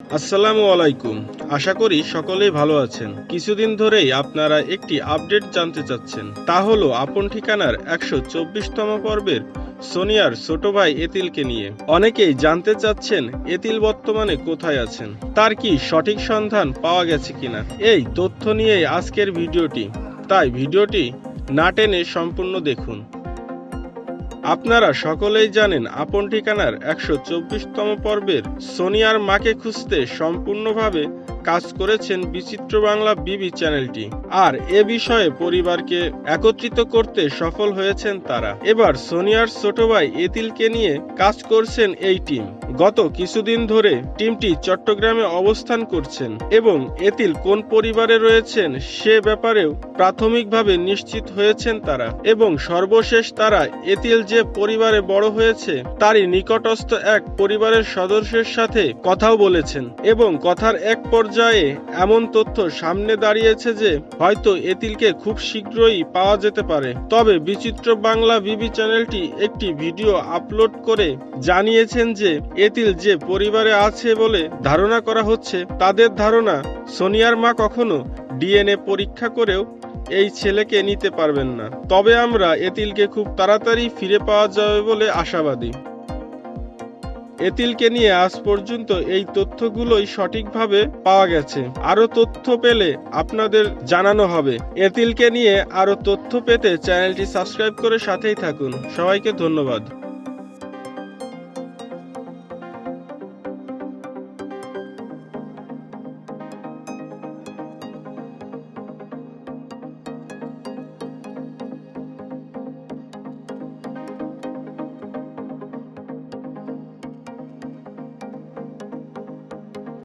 আসসালামু আলাইকুম। আশা করি সকলেই ভালো আছেন। কিছুদিন ধরেই আপনারা একটি আপডেট জানতে চাচ্ছেন। তা হলো আপন ঠিকানার একশো চব্বিশতম পর্বের সোনিয়ার ছোট ভাই এতিলকে নিয়ে। অনেকেই জানতে চাচ্ছেন এতিল বর্তমানে কোথায় আছেন। তার কি সঠিক সন্ধান পাওয়া গেছে কিনা? এই তথ্য নিয়েই আজকের ভিডিওটি। তাই ভিডিওটি না টেনে সম্পূর্ণ দেখুন। আপনারা সকলেই জানেন আপন ঠিকানার একশো চব্বিশতম পর্বের সোনিয়ার মাকে খুঁজতে সম্পূর্ণভাবে কাজ করেছেন বিচিত্র বাংলা বিবি চ্যানেলটি। আর এ বিষয়ে পরিবারকে একত্রিত করতে সফল হয়েছেন তারা। এবার সোনিয়ার ছোট ভাই এতিলকে নিয়ে কাজ করছেন এই টিম। গত কিছুদিন ধরে টিমটি চট্টগ্রামে অবস্থান করছেন এবং এতিল কোন পরিবারে রয়েছেন সে ব্যাপারেও প্রাথমিকভাবে নিশ্চিত হয়েছেন তারা। এবং সর্বশেষ তারা এতিল যে পরিবারে বড় হয়েছে, তারই নিকটস্থ এক পরিবারের সদস্যের সাথে কথাও বলেছেন। এবং কথার এক পর্যায়ে এমন তথ্য সামনে দাঁড়িয়েছে যে হয়তো এতিলকে খুব শীঘ্রই পাওয়া যেতে পারে। তবে বিচিত্র বাংলা বিবি চ্যানেলটি একটি ভিডিও আপলোড করে জানিয়েছেন যে এতিল যে পরিবারে আছে বলে ধারণা করা হচ্ছে, তাদের ধারণা সোনিয়ার মা কখনো ডিএনএ পরীক্ষা করেও এই ছেলেকে নিতে পারবেন না। তবে আমরা এতিলকে খুব তাড়াতাড়ি ফিরে পাওয়া যাবে বলে আশাবাদী। এতিলকে নিয়ে আজ পর্যন্ত এই তথ্যগুলোই সঠিকভাবে পাওয়া গেছে। আরও তথ্য পেলে আপনাদের জানানো হবে। এতিলকে নিয়ে আরও তথ্য পেতে চ্যানেলটি সাবস্ক্রাইব করে সাথেই থাকুন। সবাইকে ধন্যবাদ।